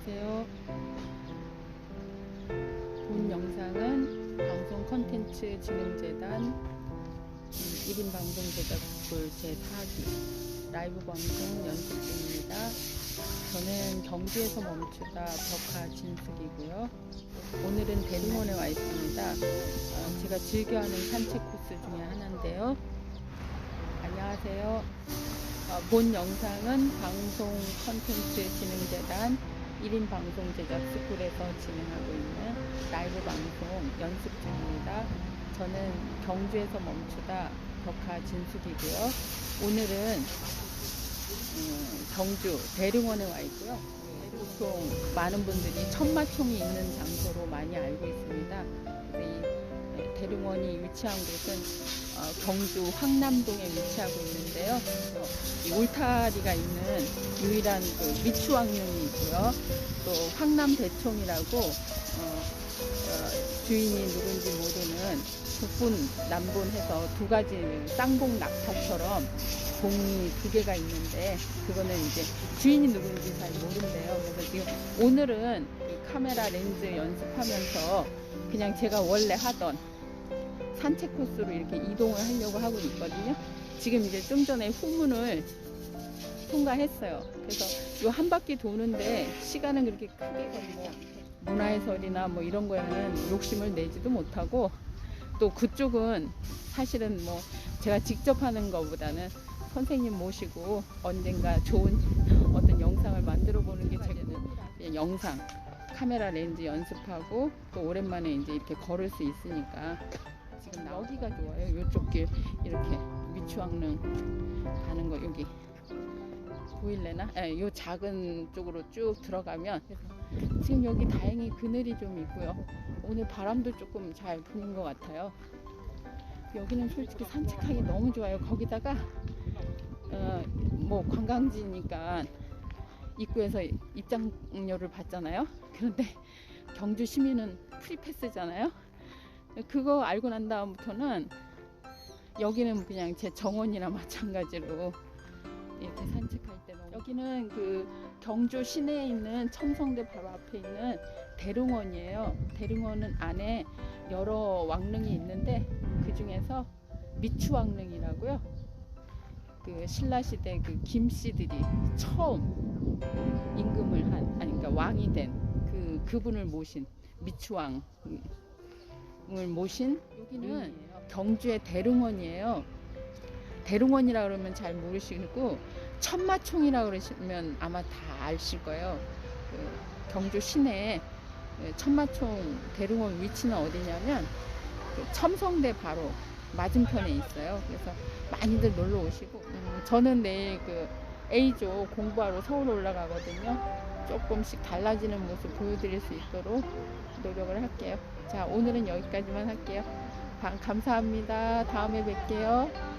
안녕하세요. 본 영상은 방송 컨텐츠 진흥재단 1인 방송 제작부 제4기 라이브 방송 연습 중입니다. 저는 경주에서 멈추다 벽화 진숙이고요. 오늘은 대림원에 와 있습니다. 어, 제가 즐겨하는 산책 코스 중에 하나인데요. 안녕하세요. 어, 본 영상은 방송 컨텐츠 진흥재단 1인 방송 제작 스쿨에서 진행하고 있는 라이브 방송 연습 중입니다. 저는 경주에서 멈추다 덕화 진숙이고요. 오늘은 음, 경주 대릉원에 와 있고요. 보통 많은 분들이 천마총이 있는 장소로 많이 알고 있습니다. 그래서 이 네, 대릉원이 위치한 곳은 어, 경주 황남동에 위치하고 있는데요. 그래서 이 울타리가 있는 유일한 그 미추왕릉이 있고요. 또 황남대총이라고 어, 어, 주인이 누군지 모르는 북분 남분 해서 두 가지 쌍봉 낙타처럼 봉이 두 개가 있는데 그거는 이제 주인이 누군지 잘 모른대요. 그래서 지금 오늘은 이 카메라 렌즈 연습하면서 그냥 제가 원래 하던 산책 코스로 이렇게 이동을 하려고 하고 있거든요. 지금 이제 좀 전에 후문을 통과했어요. 그래서 요 한 바퀴 도는데 시간은 그렇게 크게 걸리지 않고 문화해설이나 뭐 이런 거에는 욕심을 내지도 못하고 또 그쪽은 사실은 뭐 제가 직접 하는 것보다는 선생님 모시고 언젠가 좋은 어떤 영상을 만들어 보는 게 제는 영상 카메라 렌즈 연습하고 또 오랜만에 이제 이렇게 걸을 수 있으니까 지금 여기가 좋아요. 이쪽 길 이렇게 미추왕릉 가는 거 여기 보일래나? 예, 요 작은 쪽으로 쭉 들어가면 지금 여기 다행히 그늘이 좀 있고요. 오늘 바람도 조금 잘 부는 것 같아요. 여기는 솔직히 산책하기 너무 좋아요. 거기다가 어, 뭐 관광지니까 입구에서 입장료를 받잖아요. 그런데 경주 시민은 프리패스잖아요. 그거 알고 난 다음부터는 여기는 그냥 제 정원이나 마찬가지로 이렇게 산책할 때 너무 여기는 그 경주 시내에 있는 첨성대 바로 앞에 있는 대릉원이에요. 대릉원은 안에 여러 왕릉이 있는데 그 중에서 미추왕릉이라고요. 그 신라 시대 그 김씨들이 처음 임금을 한 아니 그러니까 왕이 된 그 그분을 모신 미추왕 을 모신 여기는 경주의 대릉원이에요. 대릉원이라 그러면 잘 모르시고 천마총이라 그러시면 아마 다 아실 거예요. 그 경주 시내에 그 천마총 대릉원 위치는 어디냐면 그 첨성대 바로 맞은편에 있어요. 그래서 많이들 놀러 오시고 음, 저는 내일 그 A조 공부하러 서울 올라가거든요. 조금씩 달라지는 모습 보여드릴 수 있도록 노력을 할게요. 자 오늘은 여기까지만 할게요. 방- 감사합니다. 다음에 뵐게요.